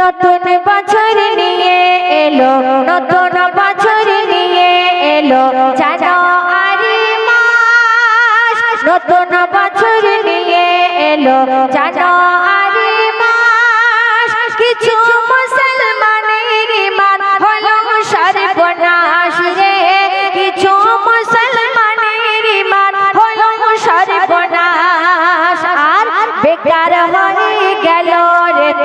নতুন বছর নিয়ে এলো, নতুন বছর নিয়ে এলো। জানুয়ারি মাস, নতুন বছর নিয়ে এলো। জানুয়ারি মাস, কিছু মুসলমানের ইমান হলো সর্বনাশ রে। কিছু মুসলমানের ইমান হলো সর্বনাশ। আর বেকার হয়ে গেল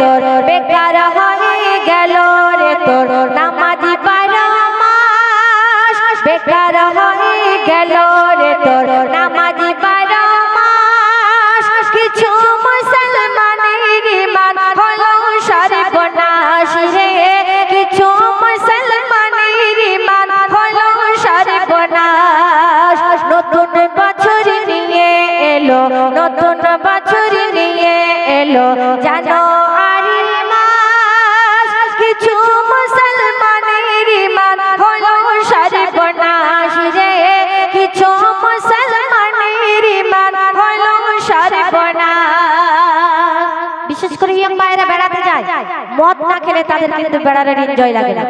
তোর বেকার হয়ে গেল রে তোর নামাজি বারো মাস। বেকার হয়ে গেল রে তোর নামাজি বারো মাস। কিছু মুসলমানের ইমান হলো সর্বনাশ রে। কিছু মুসলমানের ইমান হলো সর্বনাশ। নতুন বছর নিয়ে এলো, নতুন বছর নিয়ে এলো। জানো মদ না খেলে তাদের কিন্তু বেড়ারের এনজয় লাগে না।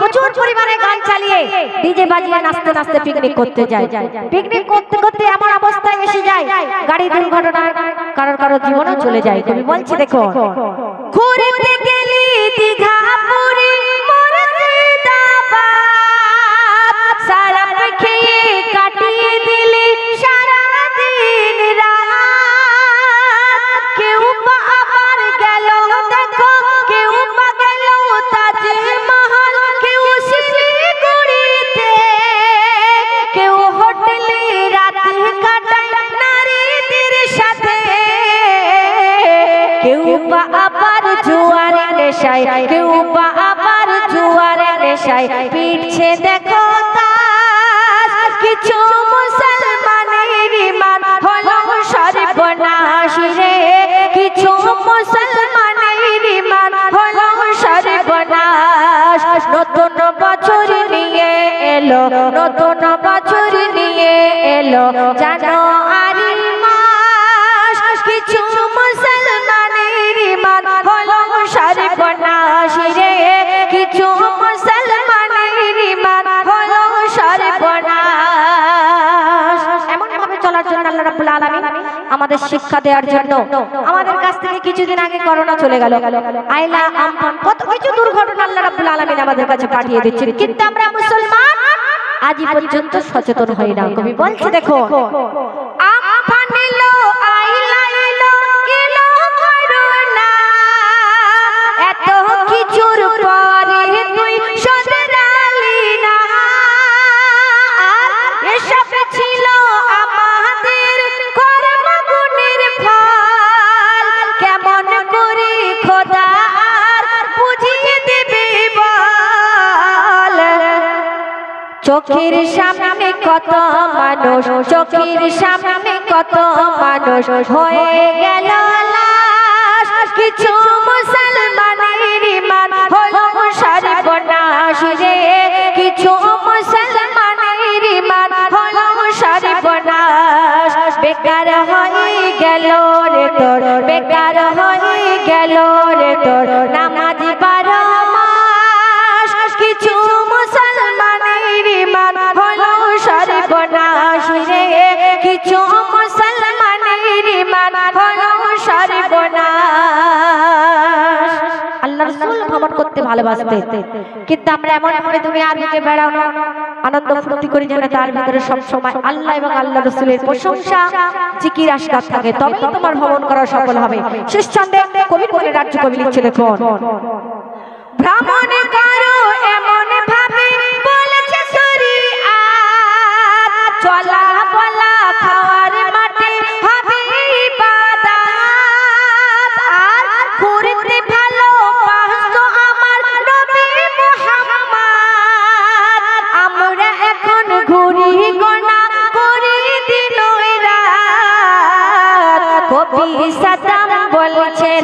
প্রচুর পরিমাণে গান চালিয়ে ডিজে বাজিয়ে নাচতে নাচতে পিকনিক করতে যায়। পিকনিক করতে করতে এমন অবস্থায় এসে যায় গাড়ি দুর্ঘটনা কারোর কারোর জীবনও চলে যায়। তুমি বলছি দেখো, ঘুরতে গেলি নেশায় পিটছে দেখো কিছু মুসলমানের ইমান হলো সর্বনাশ রে। কিছু মুসলমানের ইমান হলো সর্বনাশ। নতুন বছর নিয়ে এলো, নতুন বছর নিয়ে এলো। জানো আমাদের শিক্ষা দেওয়ার জন্য। আমাদের কাছ থেকে কিছুদিন আগে করোনা চলে গেল। আইলা আমফান কত কিছু দুর্ঘটনা আল্লাহ রাব্বুল আলামিন আমাদের কাছে পাঠিয়ে দিচ্ছেন। কিন্তু আমরা মুসলমান, আজই পর্যন্ত সচেতন হই না। কবি বলছে, দেখো চোখের সামনে কত মানুষ, চোখের সামনে কত মানুষ হয়ে গেল লাশ। কিছু মুসলমানের ইমান হলো সর্বনাশ রে। কিছু মুসলমানের ইমান হলো সর্বনাশ। বেকার হয়ে গেল ভালোবাসতেন কিন্তু আমরা এমন এমন দুনিয়ার ভিতরে বেড়ানো, আনন্দ ফুর্তি করি যেন তার ভিতরে সব সময় আল্লাহ এবং আল্লাহ রসুলের প্রশংসা, জিকির আসকার থাকে। তবে তোমার ভ্রমণ করা সফল হবে। শেষ চন্দ্রে কবি কবি রাজ্য কবি লিখছে দেখুন ভ্রমণ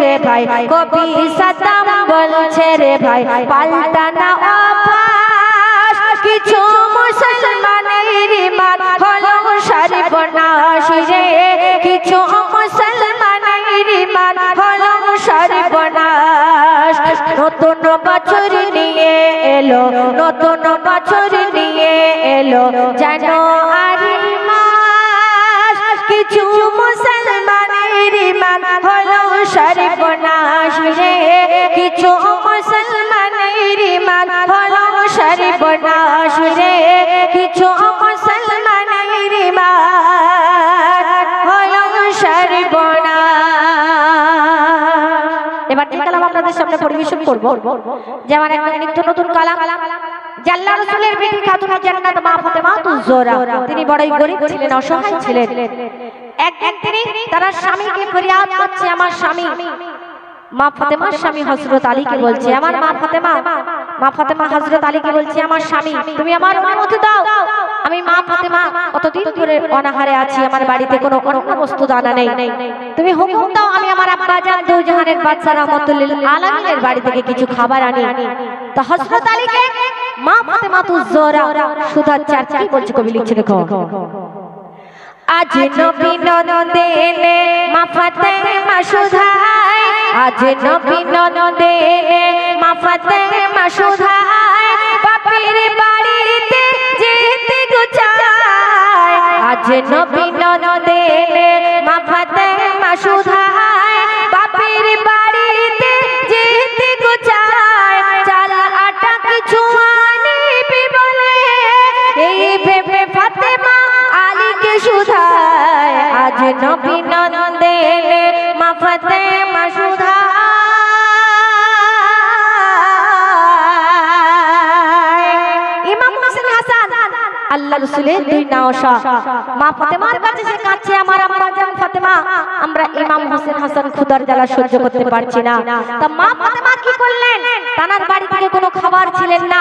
রে ভাই, কবি সাতাম বলছে রে ভাই, পাল্টানা অভ্যাস। কিছু মুসলমানের ইমান হলো সর্বনাশ রে। কিছু মুসলমানের ইমান হলো সর্বনাশ। নতুন বছর নিয়ে এলো, নতুন বছর নিয়ে এলো জানুয়ারি মাস। কিছু মুসলমানের ইমান হলো সর্বনাশ রে। কিছু মুসলমানের কিছু মুসলমানের ইমান হলো সর্বনাশ এবার যে কালাম আপনাদের সামনে পরিবেশন করব যেমন একটা নিত্য নতুন কালাম। জাল্লা রসুলের বেটি খাতুন জান্নাত মা ফাতেমা তুজোরা তিনি বড়ই গরিব ছিলেন, অসহায় ছিলেন। একদিন তিনি তার স্বামীকে ফরিয়াদ করছে, আমার স্বামী, মা ফাতেমার স্বামী হযরত আলীকে বলছে, আমার মা ফাতেমা মা ফাতেমা হযরত আলীকে বলছে, আমার স্বামী, তুমি আমার অনুমতি দাও। আমি মা ফাতেমা কতদিন ধরে অনাহারে আছি, আমার বাড়িতে কোনো অন্য বস্তু দানা নেই। তুমি হুকুম দাও, আমি আমার আব্বা জান দুজাহানের বাদশা রহমাতুল্লিল আলামিনের বাড়ি থেকে কিছু খাবার আনি। তো হযরত আলীকে মা ফাতেমা তুজোরা সুধা চার কি বলছে কবি লিখছে দেখো। আজ নবী ননদেনে মা ফাতেমা সুধায়। আজ নবী ননদেনে মা ফাতেমা সুধায়। বাপের বাড়িতে যেতে গুচায় আজ নবী ননদেনে আল্লাহ রসুলের দুই নাওশা মা ফাতেমার কাছে সে কাছে আমার আম্মা জান ফাতেমা, আমরা ইমাম হোসেন হাসান খুদার জ্বালা সহ্য করতে পারছি না। তা মা ফাতেমা কি করলেন? তানার বাড়ি থেকে কোনো খাবার ছিলেন না।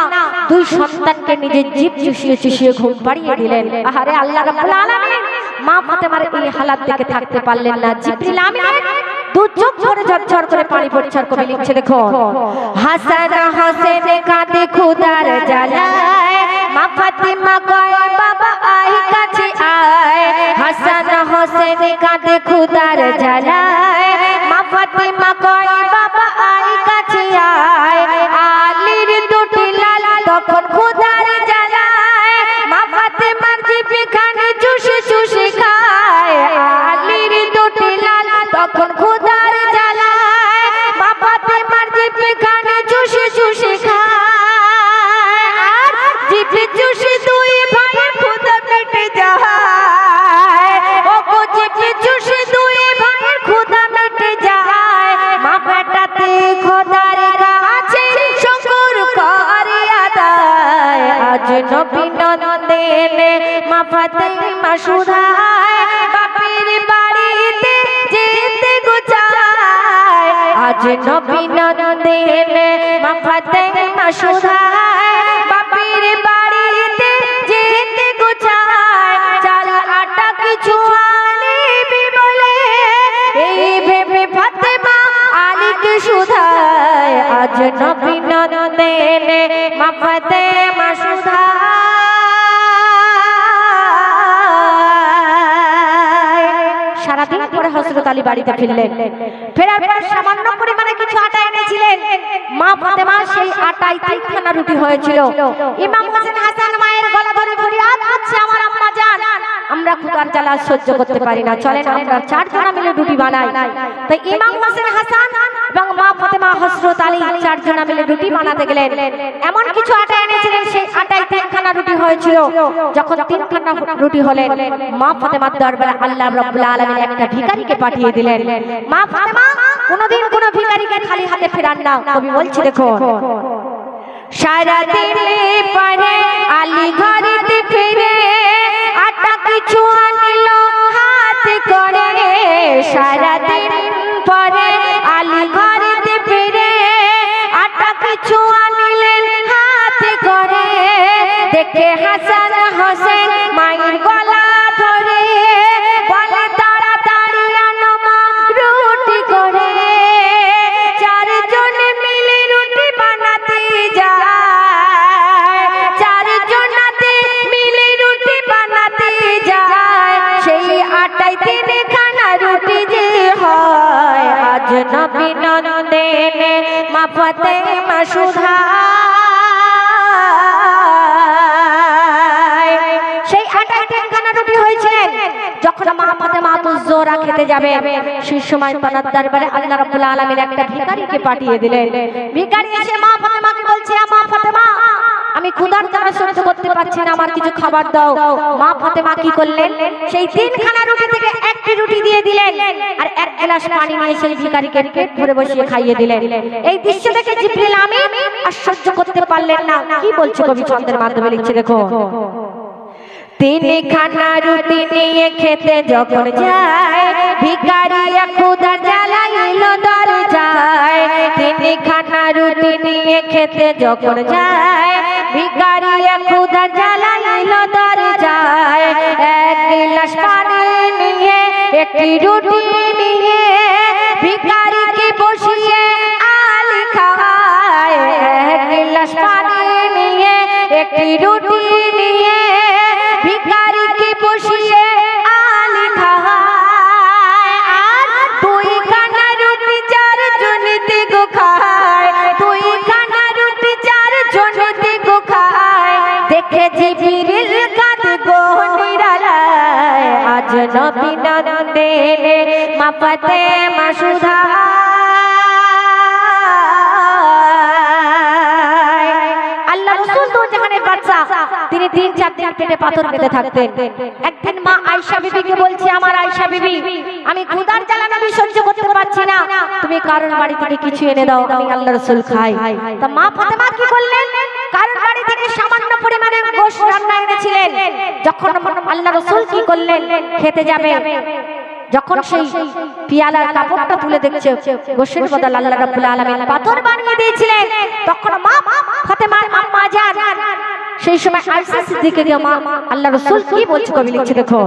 দুই সন্তানকে নিজের জিভ চুষিয়ে চুষিয়ে ঘুম পাড়িয়ে দিলেন। আরে আল্লাহ রাব্বুল আলামিন, মা ফাতেমার এই হালাত দেখে থাকতে পারলেন না। জিবরিল আমিনের দু চোখ ধরে ঝরঝর করে পানি খুদার জ্বালায়, মা ফাতিমা কয়, বাবা আই কাছে আয়। হাসান হোসেন কাঁদে খুদার জ্বালায়, মা আজ নবী নন্দেনে মা ফাতেমা সুধায় বাড়িতে যেতে গুচায় চাল আটা কিছু আনিবি বলে এই ভেবে ফাতেমা আলীকে সুধায় আজ নবী নন্দেনে মা ফাতেমা পরে হযরত আলী বাড়িতে ফিরলেন। ফেরার পর সামান্য পরিমাণে কিছু আটা এনেছিলেন। মা ফাতেমা সেই আটায় তিনখানা রুটি হয়েছিল। ইমাম হোসেন হাসান মায়ের গলা ধরে ফরিয়াদ করছে, আমার আম্মা জান আমরা ক্ষুধার জ্বালা সহ্য করতে পারি না। চলেন, আমরা চারজনা মিলে রুটি বানাই। তাই ইমাম হোসেন হাসান এবং মা ফাতেমা হযরত আলী চারজনা মিলে রুটি বানাতে গেলেন। এমন কিছু আটা এনেছিলেন সেই আটায় তিনখানা রুটি হয়েছিল, যখন তিনখানা রুটি হলেন, মা ফাতেমার দরবারে আল্লাহ রাব্বুল আলামিন একটা ভিখারিকে পাঠিয়ে দিলেন। মা ফাতেমা, কোনোদিন কোনো ভিখারিকে খালি হাতে ফেরান না, কবি বলছি দেখো সারা দিনে পরে আলী ঘরেতে ফিরে আটা কিছু আনিল, হাত করে। সারা দিন পরে আলী ঘরেতে হাসান হোসেন মায়ের গলা ধরে বলে তাড়াতাড়ি আনো মা রুটি করে। চারজন মিলে রুটি বানাতে যায়। চারজনাতে মিলে রুটি বানাতে যায়। সেই আটাই তিনে খানা রুটি যে হয়। আজ নবী নন্দেনে মা মাফতে মাসুধা যখন মা ফাতেমা জোরা খেতে যাবে। সেই সময় তার দরবারে আল্লাহ রাব্বুল আলামিন একটা ভিখারিকে পাঠিয়ে দিলেন। ভিখারি এসে, মা ফাতেমাকে বলছে মা ফাতেমা, আমি ক্ষুধার জ্বালা সহ্য করতে পারছি না, আমার কিছু খাবার দাও। মা ফাতেমা কি করলেন? সেই তিনখানা রুটি থেকে একটি রুটি দিয়ে দিলেন আর এক গ্লাস পানি নিয়ে সেই ভিখারিকে পেট ভরে বসিয়ে খাইয়ে দিলেন। এই দৃশ্য দেখে জিবরিল আমিন আর সহ্য করতে পারলেন না। কি বলছে কবি ছন্দের মাধ্যমে লিখছে দেখো তিনি খানা রুটি নিয়ে খেতে যখন যায় ভিকারি ক্ষুদা জ্বালাইল দরজায়। তিনি খানা রুটি নিয়ে খেতে যখন যায় ভিকারি ক্ষুদা জ্বালাইল দরজায়। এক গ্লাস পানি নিয়ে, একটি রুটি নিয়ে ভিকারিকে দেখে জিবিরিল কাঁদ গো নিরালায়, আজ নবী নন্দে মাপাতে মাসুধা তিনি তিন চার দিন পেটে পাথর বেঁধে থাকতেন। একদিন মা আয়েশা বিবিকে বলছে, আমার আয়েশা বিবি, আমি ক্ষুধার জ্বালা আমি সহ্য করতে পারছি না। তুমি কারণ বাড়ি থেকে কিছু এনে দাও, আমি আল্লাহ রাসূল খাই। তা মা ফাতেমা কি করলেন? কারণ বাড়ি থেকে সামান্য পরিমাণে গোশ রান্না এনেছিলেন। যখন আল্লাহ রাসূল কি করলেন? খেতে যাবে। যখন সেই পিয়ালার কাপড়টা তুলে দেখছে বদল আল্লাহ রাব্বুল আলামিন পাথর বানিয়ে দিয়েছিলেন। তখন মা আম্মা সেই সময় আয়েশা মা, আল্লাহ রাসূল কি বলছে কবি লিখছে দেখো।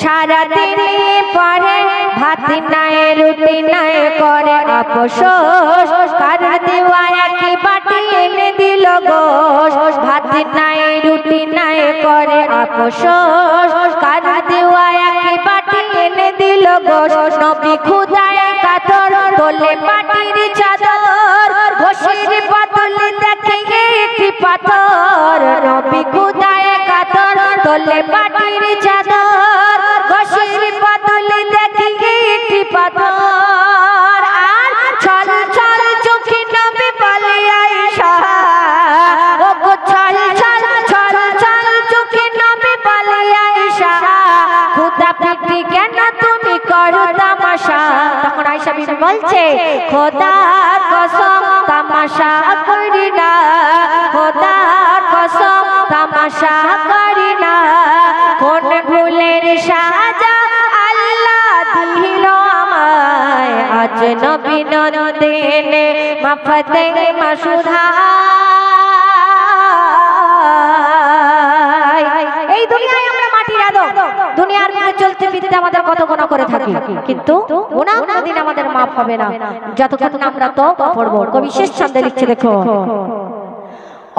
সারা দিনে পরে ভাত নাই, রুটি নাই, করে আপসোস কার দেওয়া একই বাটি এনে গোশ ভাত নাই, রুটি নাই, করে আপসোস। কার দেওয়া একই বাটি এনে দিল গোশ নবী খুদায় কাতর, তোলে পাটির চাদর। ঘষির বদলে দেখে একটি পাথর। নবী খুদায় কাতর, তোলে পাটির চাদর। বলছে, খোদার কসম তামাশা করি না, খোদার কসম তামাশা করি না। কোন ভুলের সাজা আল্লাহ দিল আমায়। আজ নবী নন্দেনে মাফতে মাসুধা এই দুনিয়ায় আমরা মাটির আদম দুনিয়ার চলতে আমাদের কত গোনা করে থাকি, কিন্তু গোনা আমাদের মাফ হবে না। যতক্ষণ আমরা তো পড়ব। কবি শেষ ছন্দে লিখছে, দেখো,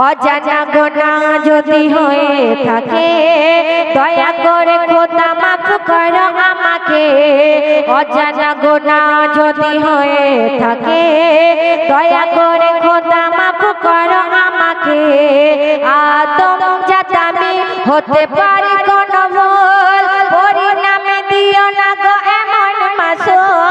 অজানা গোনা যদি হয়ে থাকে, দয়া করে খোদা মাফ করো আমাকে। অজানা গোনা যদি হয়ে থাকে, দয়া করে খোদা মাফ করো আমাকে। আদম জাতামি হতে পারি কোন